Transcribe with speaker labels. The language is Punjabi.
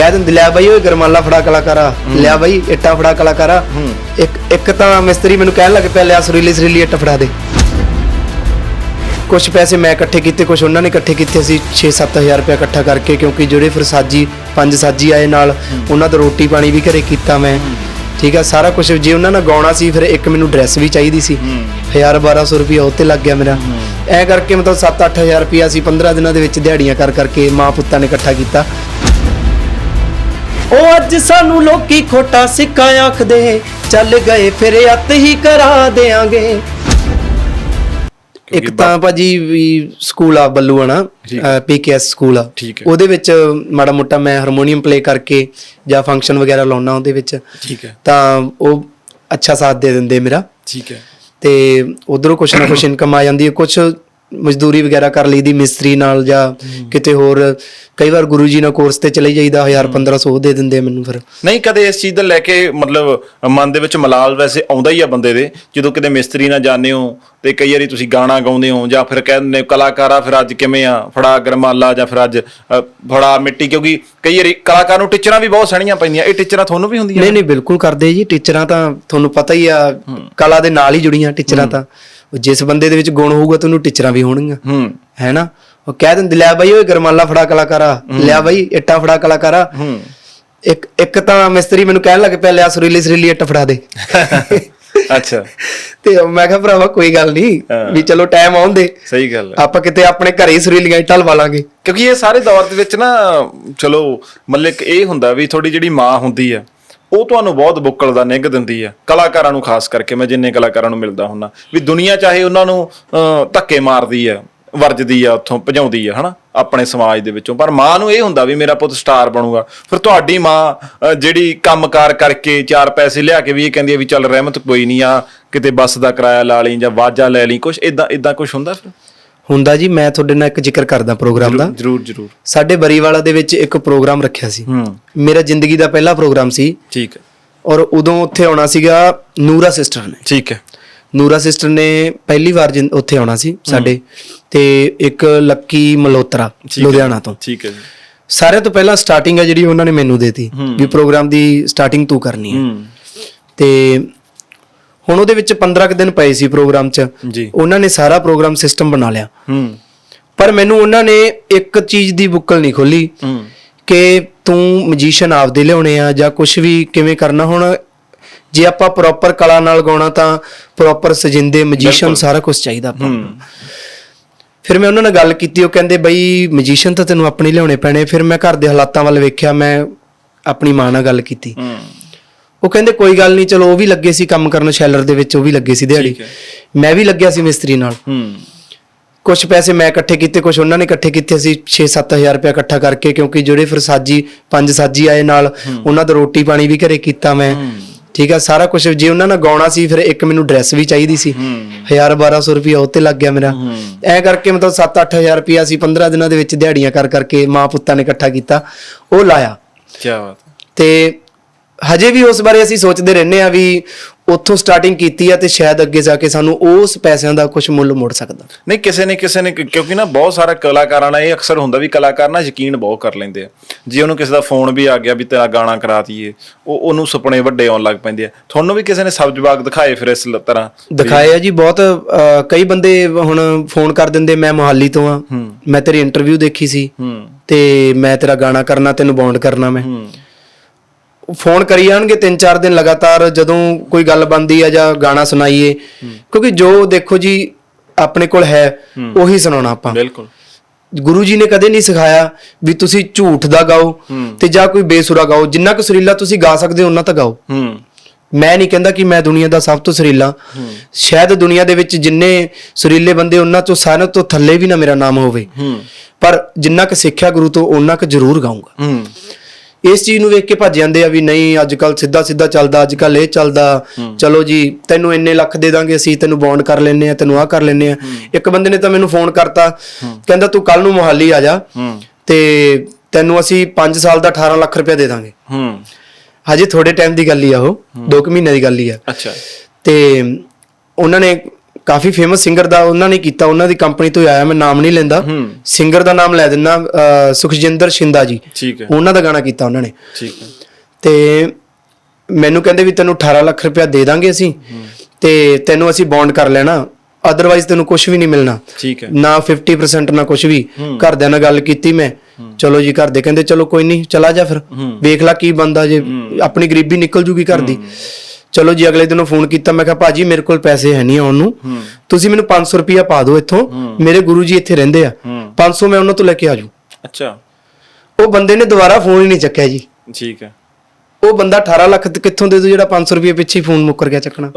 Speaker 1: ਕਹਿ ਦਿੰਦੇ ਲਿਆ ਬਾਈ ਓਏ ਗਰਮਾਲਾ ਫੜਾ ਕਲਾਕਾਰਾ ਲਿਆ ਬਾਈ ਇੱਟਾਂ ਫੜਾ ਕਲਾਕਾਰਾ। ਇੱਕ ਇੱਕ ਤਾਂ ਮਿਸਤਰੀ ਮੈਨੂੰ ਕਹਿਣ ਲੱਗ ਪਿਆ ਲਿਆ ਸੁਰੀਲੀ ਸੁਰੀਲੀ ਇੱਟ ਫੜਾ ਦੇ। ਕੁਝ ਪੈਸੇ ਮੈਂ ਇਕੱਠੇ ਕੀਤੇ ਕੁਝ ਉਹਨਾਂ ਨੇ ਇਕੱਠੇ ਕੀਤੇ ਸੀ 6-7000 ਰੁਪਏ ਇਕੱਠਾ ਕਰਕੇ ਕਿਉਂਕਿ ਜਿਹੜੇ ਫਿਰ ਸਾਜੀ ਪੰਜ ਸਾਜੀ ਆਏ ਨਾਲ ਉਹਨਾਂ ਦਾ ਰੋਟੀ ਪਾਣੀ ਵੀ ਘਰੇ ਕੀਤਾ ਮੈਂ। ਠੀਕ ਆ ਸਾਰਾ ਕੁਝ ਜੇ ਉਹਨਾਂ ਨਾਲ ਗਾਉਣਾ ਸੀ ਫਿਰ ਇੱਕ ਮੈਨੂੰ ਡਰੈਸ ਵੀ ਚਾਹੀਦੀ ਸੀ। 1000 1200 ਰੁਪਏ ਉਹ ਤੇ ਲੱਗ ਗਿਆ ਮੇਰਾ। ਐ ਕਰਕੇ ਮਤਲਬ 7-8000 ਰੁਪਏ ਅਸੀਂ 15 ਦਿਨਾਂ ਦੇ ਵਿੱਚ ਦਿਹਾੜੀਆਂ ਕਰ ਕਰਕੇ ਮਾਂ ਪੁੱਤਾਂ ਨੇ ਇਕੱਠਾ ਕੀਤਾ। ਉਹ ਅੱਜ ਸਾਨੂੰ ਲੋਕੀ ਖੋਟਾ ਸਿੱਕਾ ਆਖਦੇ ਚੱਲ ਗਏ ਫਿਰ ਅੱਤ ਹੀ ਕਰਾ ਦੇਾਂਗੇ। ਇੱਕ ਤਾਂ ਭਾਜੀ ਵੀ ਸਕੂਲ ਆ ਬੱਲੂਆਣਾ ਪੀਕੇਐਸ ਸਕੂਲ ਆ। ਉਹਦੇ ਵਿੱਚ ਮਾੜਾ ਮੋਟਾ ਮੈਂ ਹਾਰਮੋਨੀਅਮ ਪਲੇ ਕਰਕੇ ਜਾਂ ਫੰਕਸ਼ਨ ਵਗੈਰਾ ਲਾਉਣਾ ਉਹਦੇ ਵਿੱਚ।
Speaker 2: ਠੀਕ ਹੈ।
Speaker 1: ਤਾਂ ਉਹ ਅੱਛਾ ਸਾਥ ਦੇ ਦਿੰਦੇ ਮੇਰਾ।
Speaker 2: ਠੀਕ ਹੈ।
Speaker 1: ਤੇ ਉਧਰੋਂ ਕੁਛ ਨਾ ਕੁਛ ਇਨਕਮ ਆ ਜਾਂਦੀ ਹੈ। ਕੁਛ ਮਜ਼ਦੂਰੀ ਵਗੈਰਾ ਕਰ ਲਈਦੀ ਮਿਸਤਰੀ ਨਾਲ ਜਾਂ ਕਿਤੇ ਹੋਰ ਕਈ ਵਾਰ ਗੁਰੂ ਜੀ ਨਾਲ ਕੋਰਸ ਤੇ ਚਲੇ ਜਾਈਦਾ 1000 1500 ਦੇ ਦਿੰਦੇ ਆ ਮੈਨੂੰ ਫਿਰ।
Speaker 2: ਨਹੀਂ ਕਦੇ ਇਸ ਚੀਜ਼ ਦਾ ਲੈ ਕੇ ਮਤਲਬ ਮਨ ਦੇ ਵਿੱਚ ਮਲਾਲ ਵੈਸੇ ਆਉਂਦਾ ਹੀ ਆ ਬੰਦੇ ਦੇ ਜਦੋਂ ਕਿਤੇ ਮਿਸਤਰੀ ਨਾਲ ਜਾਂਦੇ ਹੋ ਤੇ ਕਈ ਵਾਰੀ ਤੁਸੀਂ ਗਾਣਾ ਗਾਉਂਦੇ ਹੋ ਜਾਂ ਫਿਰ ਕਹਿੰਦੇ ਨੇ ਕਲਾਕਾਰਾ ਫਿਰ ਅੱਜ ਕਿਵੇਂ ਆ? ਫੜਾ ਗਰਮਾਲਾ ਜਾਂ ਫਿਰ ਅੱਜ ਫੜਾ ਮਿੱਟੀ? ਕਿਉਂਕਿ ਕਈ ਵਾਰੀ ਕਲਾਕਾਰ ਨੂੰ ਟੀਚਰਾਂ ਵੀ ਬਹੁਤ ਸਣੀਆਂ ਪੈਂਦੀਆਂ ਇਹ ਟੀਚਰਾਂ ਤੁਹਾਨੂੰ ਵੀ ਹੁੰਦੀਆਂ
Speaker 1: ਨਹੀਂ ਨਹੀਂ ਬਿਲਕੁਲ ਕਰਦੇ ਜੀ ਟੀਚਰਾਂ ਤਾਂ ਤੁਹਾਨੂੰ ਪਤਾ ਹੀ ਆ ਕਲਾ ਦੇ ਨਾਲ ਹੀ ਜੁੜੀਆਂ ਟੀਚਰਾਂ ਤਾਂ। ਉਹ ਜਿਸ ਬੰਦੇ ਦੇ ਵਿੱਚ ਗੁਣ ਹੋਊਗਾ ਤੁਹਾਨੂੰ ਟੀਚਰਾਂ ਵੀ ਹੋਣਗੀਆਂ।
Speaker 2: ਹੂੰ।
Speaker 1: ਹੈ ਨਾ ਉਹ ਕਹਿ ਦਿੰਦੇ ਲਿਆ ਬਾਈ ਓਏ ਗਰਮਾਲਾ ਫੜਾ ਕਲਾਕਾਰਾ। ਲਿਆ ਬਾਈ ਇੱਟਾਂ ਫੜਾ ਕਲਾਕਾਰਾ।
Speaker 2: ਹੂੰ।
Speaker 1: ਇੱਕ ਇੱਕ ਤਾਂ ਮਿਸਤਰੀ ਮੈਨੂੰ ਕਹਿਣ ਲੱਗ ਪਿਆ ਲਿਆ ਸੁਰੀਲੀ ਸੁਰੀਲੀ ਇੱਟ ਫੜਾ ਦੇ।
Speaker 2: ਅੱਛਾ।
Speaker 1: ਤੇ ਮੈਂ ਕਿਹਾ ਭਰਾਵਾ ਕੋਈ ਗੱਲ ਨਹੀਂ। ਵੀ ਚਲੋ ਟਾਈਮ ਆਉਣ ਦੇ
Speaker 2: ਸਹੀ ਗੱਲ ਹੈ।
Speaker 1: ਆਪਾਂ ਕਿਤੇ ਆਪਣੇ ਘਰੇ ਹੀ ਸੁਰੀਲੀਆਂ ਇੱਟਾਂ ਲਵਾ ਲਾਂਗੇ।
Speaker 2: ਕਿਉਂਕਿ ਇਹ ਸਾਰੇ ਦੌਰ ਦੇ ਵਿੱਚ ਨਾ ਚਲੋ ਮਤਲਬ ਇਹ ਹੁੰਦਾ ਵੀ ਤੁਹਾਡੀ ਜਿਹੜੀ ਮਾਂ ਹੁੰਦੀ ਆ ਉਹ ਤੁਹਾਨੂੰ ਬਹੁਤ ਬੁੱਕਲ ਦਾ ਨਿੱਘ ਦਿੰਦੀ ਆ। ਕਲਾਕਾਰਾਂ ਨੂੰ ਖਾਸ ਕਰਕੇ ਮੈਂ ਜਿੰਨੇ ਕਲਾਕਾਰਾਂ ਨੂੰ ਮਿਲਦਾ ਹੁੰਨਾ। ਵੀ ਦੁਨੀਆ ਚਾਹੇ ਉਹਨਾਂ ਨੂੰ ਧੱਕੇ ਮਾਰਦੀ ਆ ਵਰਜਦੀ ਆ ਉੱਥੋਂ ਭਜਾਉਂਦੀ ਆ ਹਨਾ? ਆਪਣੇ ਸਮਾਜ ਦੇ ਵਿੱਚੋਂ। ਪਰ ਮਾਂ ਨੂੰ ਇਹ ਹੁੰਦਾ ਵੀ ਮੇਰਾ ਪੁੱਤ ਸਟਾਰ ਬਣੂਗਾ। ਫਿਰ ਤੁਹਾਡੀ ਮਾਂ ਅਹ, ਜਿਹੜੀ ਕੰਮਕਾਰ ਕਰਕੇ ਚਾਰ ਪੈਸੇ ਲਿਆ ਕੇ ਵੀ ਇਹ ਕਹਿੰਦੀ ਆ ਵੀ ਚੱਲ ਰਹਿਮਤ ਕੋਈ ਨਹੀਂ ਆ ਕਿਤੇ ਬੱਸ ਦਾ ਕਿਰਾਇਆ ਲਾ ਲਈ ਜਾਂ ਵਾਜਾ ਲੈ ਲਈ ਕੁਝ ਇਦਾਂ ਇਦਾਂ ਕੁਝ ਹੁੰਦਾ ਫਿਰ?
Speaker 1: ਹੁੰਦਾ ਜੀ ਮੈਂ ਤੁਹਾਡੇ ਨਾਲ ਇੱਕ ਜ਼ਿਕਰ ਕਰਦਾ ਪ੍ਰੋਗਰਾਮ ਦਾ।
Speaker 2: ਜਰੂਰ ਜਰੂਰ
Speaker 1: ਸਾਡੇ ਬਰੀਵਾਲਾ ਦੇ ਵਿੱਚ ਇੱਕ ਪ੍ਰੋਗਰਾਮ ਰੱਖਿਆ ਸੀ।
Speaker 2: ਹੂੰ।
Speaker 1: ਮੇਰਾ ਜ਼ਿੰਦਗੀ ਦਾ ਪਹਿਲਾ ਪ੍ਰੋਗਰਾਮ ਸੀ।
Speaker 2: ਠੀਕ ਹੈ।
Speaker 1: ਔਰ ਉਦੋਂ ਉੱਥੇ ਆਉਣਾ ਸੀਗਾ ਨੂਰਾ ਸਿਸਟਰ ਨੇ।
Speaker 2: ਠੀਕ ਹੈ।
Speaker 1: ਨੂਰਾ ਸਿਸਟਰ ਨੇ ਪਹਿਲੀ ਵਾਰ ਉੱਥੇ ਆਉਣਾ ਸੀ ਸਾਡੇ ਤੇ ਇੱਕ ਲੱਕੀ ਮਲੋਤਰਾ। ਲੁਧਿਆਣਾ ਤੋਂ।
Speaker 2: ਠੀਕ ਹੈ ਜੀ।
Speaker 1: ਸਾਰਿਆਂ ਤੋਂ ਪਹਿਲਾਂ ਸਟਾਰਟਿੰਗ ਹੈ ਜਿਹੜੀ ਉਹਨਾਂ ਨੇ ਮੈਨੂੰ ਦੇਤੀ ਵੀ ਪ੍ਰੋਗਰਾਮ ਦੀ ਸਟਾਰਟਿੰਗ ਤੂੰ ਕਰਨੀ ਹੂੰ। ਤੇ ਹੁਣ ਉਹਦੇ ਵਿੱਚ 15 ਕੁ ਦਿਨ ਪਏ ਸੀ ਪ੍ਰੋਗਰਾਮ 'ਚ।
Speaker 2: ਜੀ।
Speaker 1: ਉਹਨਾਂ ਨੇ ਸਾਰਾ ਪ੍ਰੋਗਰਾਮ ਸਿਸਟਮ ਬਣਾ ਲਿਆ।
Speaker 2: ਹੂੰ।
Speaker 1: ਪਰ ਮੈਨੂੰ ਉਹਨਾਂ ਨੇ ਇੱਕ ਚੀਜ਼ ਦੀ ਬੁੱਕਲ ਨਹੀਂ ਖੋਲੀ
Speaker 2: ਹੂੰ।
Speaker 1: ਕਿ ਤੂੰ ਮਜੀਸ਼ੀਅਨ ਆਪਦੇ ਲਿਆਉਣੇ ਆ ਜਾਂ ਕੁਝ ਵੀ ਕਿਵੇਂ ਕਰਨਾ। ਹੁਣ ਜੇ ਆਪਾਂ ਪ੍ਰੋਪਰ ਕਲਾ ਨਾਲ ਗਾਉਣਾ ਤਾਂ ਪ੍ਰੋਪਰ ਸਜਿੰਦੇ ਮਜੀਸ਼ੀਅਨ ਸਾਰਾ ਕੁਝ ਚਾਹੀਦਾ ਆਪਾਂ ਨੂੰ। ਫਿਰ ਮੈਂ ਉਹਨਾਂ ਨਾਲ ਗੱਲ ਕੀਤੀ ਉਹ ਕਹਿੰਦੇ ਬਈ ਮਜੀਸ਼ੀਅਨ ਤਾਂ ਤੈਨੂੰ ਆਪਣੇ ਲਿਆਉਣੇ ਪੈਣੇ। ਫਿਰ ਮੈਂ ਘਰ ਦੇ ਹਾਲਾਤਾਂ ਵੱਲ ਵੇਖਿਆ ਮੈਂ ਆਪਣੀ ਮਾਂ ਨਾਲ ਗੱਲ ਕੀਤੀ।
Speaker 2: ਹੂੰ।
Speaker 1: ਉਹ ਕਹਿੰਦੇ ਕੋਈ ਗੱਲ ਨਹੀਂ ਚਲੋ ਉਹ ਵੀ ਲੱਗੇ ਸੀ ਕੰਮ ਕਰਨ ਸ਼ੈਲਰ ਦੇ ਵਿੱਚ ਉਹ ਵੀ ਲੱਗੇ ਸੀ ਦਿਹਾੜੀ।
Speaker 2: ਠੀਕ ਹੈ।
Speaker 1: ਮੈਂ ਵੀ ਲੱਗਿਆ ਸੀ ਮਿਸਤਰੀ ਨਾਲ।
Speaker 2: ਹੂੰ।
Speaker 1: ਕੁਝ ਪੈਸੇ ਮੈਂ ਇਕੱਠੇ ਕੀਤੇ ਕੁਝ ਉਹਨਾਂ ਨੇ ਇਕੱਠੇ ਕੀਤੇ ਸੀ 6-7000 ਰੁਪਏ ਇਕੱਠਾ ਕਰਕੇ ਕਿਉਂਕਿ ਜਿਹੜੇ ਫਿਰ ਸਾਜੀ ਪੰਜ ਸਾਜੀ ਆਏ ਨਾਲ ਉਹਨਾਂ ਦਾ ਰੋਟੀ ਪਾਣੀ ਵੀ ਘਰੇ ਕੀਤਾ ਮੈਂ। ਠੀਕ ਆ ਸਾਰਾ ਕੁਝ ਜੇ ਉਹਨਾਂ ਨਾਲ ਗਾਉਣਾ ਸੀ ਫਿਰ ਇੱਕ ਮੈਨੂੰ ਡਰੈਸ ਵੀ ਚਾਹੀਦੀ ਸੀ। 1000 1200 ਰੁਪਏ ਉਹ ਤੇ ਲੱਗ ਗਿਆ ਮੇਰਾ। ਐ ਕਰਕੇ ਮਤਲਬ 7-8000 ਰੁਪਏ ਅਸੀਂ 15 ਦਿਨਾਂ ਦੇ ਵਿੱਚ ਦਿਹਾੜੀਆਂ ਕਰ ਕਰਕੇ ਮਾਂ ਪੁੱਤਾਂ ਨੇ ਇਕੱਠਾ ਕੀਤਾ। ਉਹ ਲਾਇਆ।
Speaker 2: ਕੀ ਬਾਤ ਹੈ।
Speaker 1: ਤੇ ਹਜੇ ਵੀ ਉਸ ਬਾਰੇ ਅਸੀਂ ਸੋਚਦੇ ਰਹਿੰਦੇ ਆ ਵੀ ਉੱਥੋਂ ਸਟਾਰਟਿੰਗ ਕੀਤੀ ਆ ਤੇ ਸ਼ਾਇਦ ਅੱਗੇ ਜਾ ਕੇ ਸਾਨੂੰ ਉਸ ਪੈਸਿਆਂ ਦਾ ਕੁਝ ਮੁੱਲ ਮੁੜ ਸਕਦਾ।
Speaker 2: ਨਹੀਂ ਕਿਸੇ ਨੇ ਕਿਸੇ ਨੇ ਕਿਉਂਕਿ ਨਾ ਬਹੁਤ ਸਾਰਾ ਕਲਾਕਾਰਾਂ ਨਾਲ ਇਹ ਅਕਸਰ ਹੁੰਦਾ ਵੀ ਕਲਾਕਾਰ ਨਾ ਯਕੀਨ ਬਹੁਤ ਕਰ ਲੈਂਦੇ ਆ। ਜੇ ਉਹਨੂੰ ਕਿਸੇ ਦਾ ਫੋਨ ਵੀ ਆ ਗਿਆ ਵੀ ਤੇਰਾ ਗਾਣਾ ਕਰਾ ਦਈਏ ਉਹ ਉਹਨੂੰ ਸੁਪਨੇ ਵੱਡੇ ਆਉਣ ਲੱਗ ਪੈਂਦੇ ਆ। ਤੁਹਾਨੂੰ ਵੀ ਕਿਸੇ ਨੇ ਸਬਜ਼ ਬਾਗ ਦਿਖਾਏ ਫਿਰ ਇਸ ਤਰ੍ਹਾਂ?
Speaker 1: ਦਿਖਾਏ ਆ ਜੀ ਬਹੁਤ ਕਈ ਬੰਦੇ ਹੁਣ ਫੋਨ ਕਰ ਦਿੰਦੇ ਮੈਂ ਮੁਹਾਲੀ ਤੋਂ ਆ। ਮੈਂ ਤੇਰੀ ਇੰਟਰਵਿਊ ਦੇਖੀ ਸੀ ਤੇ ਮੈਂ ਤੇਰਾ ਗਾਣਾ ਕਰਨਾ ਤੈਨੂੰ ਬੌਂਡ ਕਰਨਾ ਮੈਂ। ਫੋਨ ਕਰੀ ਜਾਣਗੇ ਤਿੰਨ ਚਾਰ ਦਿਨ ਲਗਾਤਾਰ ਜਦੋਂ ਕੋਈ ਗੱਲ ਬੰਦੀ ਆ ਜਾਂ ਗਾਣਾ ਸੁਣਾਈਏ। ਕਿਉਂਕਿ ਜੋ ਦੇਖੋ ਜੀ ਆਪਣੇ ਕੋਲ ਹੈ ਉਹੀ ਸੁਣਾਉਣਾ ਆਪਾਂ।
Speaker 2: ਬਿਲਕੁਲ।
Speaker 1: ਗੁਰੂ ਜੀ ਨੇ ਕਦੇ ਨਹੀਂ ਸਿਖਾਇਆ ਵੀ ਤੁਸੀਂ ਝੂਠ ਦਾ ਗਾਓ ਤੇ ਜਾਂ ਕੋਈ ਬੇਸੁਰਾ ਗਾਓ। ਜਿੰਨਾ ਕੁ ਸੁਰੀਲਾ ਤੁਸੀਂ ਗਾ ਸਕਦੇ ਹੋ ਉਹਨਾਂ ਤਾਂ ਗਾਓ। ਮੈਂ ਨਹੀਂ ਕਹਿੰਦਾ ਕਿ ਮੈਂ ਦੁਨੀਆ ਦਾ ਸਭ ਤੋਂ ਸੁਰੀਲਾ। ਸ਼ਾਇਦ ਦੁਨੀਆ ਦੇ ਵਿੱਚ ਜਿੰਨੇ ਸੁਰੀਲੇ ਬੰਦੇ ਉਹਨਾਂ ਤੋਂ ਸਾਰਿਆਂ ਤੋਂ ਥੱਲੇ ਵੀ ਨਾ ਮੇਰਾ ਨਾਮ ਹੋਵੇ। ਪਰ ਜਿੰਨਾ ਕੁ ਸਿੱਖਿਆ ਗੁਰੂ ਤੋਂ ਉਹਨਾਂ ਕੁ ਜ਼ਰੂਰ ਗਾਉਂਗਾ ਇਸ ਚੀਜ਼ ਨੂੰ ਵੇਖ ਕੇ ਭੱਜ ਜਾਂਦੇ ਆ ਵੀ ਨਹੀਂ ਅੱਜ ਕੱਲ ਸਿੱਧਾ ਸਿੱਧਾ ਚੱਲਦਾ ਅੱਜ ਕੱਲ ਇਹ ਚੱਲਦਾ। ਚਲੋ ਜੀ ਤੈਨੂੰ ਇੰਨੇ ਲੱਖ ਦੇ ਦਾਂਗੇ ਅਸੀਂ ਤੈਨੂੰ ਬੌਂਡ ਕਰ ਲੈਨੇ ਆ ਤੈਨੂੰ ਆਹ ਕਰ ਲੈਨੇ ਆ। ਇੱਕ ਬੰਦੇ ਨੇ ਤਾਂ ਮੈਨੂੰ ਫੋਨ ਕਰਤਾ ਕਹਿੰਦਾ ਤੂੰ ਕੱਲ ਨੂੰ ਮੁਹਾਲੀ ਆ ਜਾ। ਤੇ ਤੈਨੂੰ ਅਸੀਂ 5 ਸਾਲ ਦਾ 18 ਲੱਖ ਰੁਪਏ ਦੇ ਦਾਂਗੇ।
Speaker 2: ਹੂੰ।
Speaker 1: ਹਜੇ ਥੋੜੇ ਟਾਈਮ ਦੀ ਗੱਲ ਹੀ ਆ ਉਹ 2 ਮਹੀਨੇ ਦੀ ਗੱਲ ਹੀ ਆ।
Speaker 2: ਅੱਛਾ।
Speaker 1: ਤੇ ਉਹਨਾਂ ਨੇ ਕਾਫੀ ਫੇਮਸ ਸਿੰਗਰ ਦਾ ਉਹਨਾਂ ਨੇ ਕੀਤਾ ਉਹਨਾਂ ਦੀ ਕੰਪਨੀ ਤੋਂ ਆਇਆ ਮੈਂ ਨਾਮ ਨਹੀਂ ਲੈਂਦਾ। ਸਿੰਗਰ ਦਾ ਨਾਮ ਲੈ ਦਿੰਦਾ ਸੁਖਜਿੰਦਰ ਸ਼ਿੰਦਾ ਜੀ। ਉਹਨਾਂ ਦਾ ਗਾਣਾ ਕੀਤਾ ਉਹਨਾਂ ਨੇ।
Speaker 2: ਠੀਕ ਹੈ।
Speaker 1: ਤੇ ਮੈਨੂੰ ਕਹਿੰਦੇ ਵੀ ਤੈਨੂੰ 18 ਲੱਖ ਰੁਪਇਆ ਦੇ ਦਾਂਗੇ ਅਸੀਂ ਤੇ ਤੈਨੂੰ ਅਸੀਂ ਬੌਂਡ ਕਰ ਲੈਣਾ। ਅਦਰਵਾਈਜ਼ ਤੈਨੂੰ ਕੁਝ ਵੀ ਨਹੀਂ ਮਿਲਣਾ।
Speaker 2: ਠੀਕ ਹੈ।
Speaker 1: ਨਾ 50% ਨਾ ਕੁਝ ਵੀ। ਘਰਦਿਆਂ ਨਾਲ ਗੱਲ ਕੀਤੀ ਮੈਂ। ਚਲੋ ਜੀ ਘਰ ਦੇ ਕਹਿੰਦੇ ਚਲੋ ਕੋਈ ਨਹੀਂ ਚਲਾ ਜਾ ਫਿਰ। ਵੇਖ ਲੈ ਕੀ ਬੰਦਾ ਜੇ। ਆਪਣੀ ਗਰੀਬੀ ਨਿਕਲ ਜੂਗੀ ਘਰ ਦੀ। ਚਲੋ ਜੀ ਅਗਲੇ ਦਿਨੋਂ ਫੋਨ ਕੀਤਾ ਮੈਂ ਕਿਹਾ ਭਾਜੀ ਮੇਰੇ ਕੋਲ ਪੈਸੇ ਹੈ ਨਹੀਂ ਆਉਣ ਨੂੰ। ਤੁਸੀਂ ਮੈਨੂੰ 500 ਰੁਪਇਆ ਪਾ ਦਿਓ ਇੱਥੋਂ। ਮੇਰੇ ਗੁਰੂ ਜੀ ਇੱਥੇ ਰਹਿੰਦੇ ਆ। 500 ਮੈਂ ਉਹਨਾਂ ਤੋਂ ਲੈ ਕੇ ਆਜੂ
Speaker 2: ਅੱਛਾ।
Speaker 1: ਉਹ ਬੰਦੇ ਨੇ ਦੁਬਾਰਾ ਫੋਨ ਹੀ ਨਹੀਂ ਚੱਕਿਆ ਜੀ।
Speaker 2: ਠੀਕ ਹੈ।
Speaker 1: ਉਹ ਬੰਦਾ 18 ਲੱਖ ਕਿੱਥੋਂ ਦੇ ਦੂ ਜਿਹੜਾ 500 ਰੁਪਏ ਪਿੱਛੇ ਹੀ ਫੋਨ ਮੁੱਕਰ ਗਿਆ ਚੱਕਣਾ।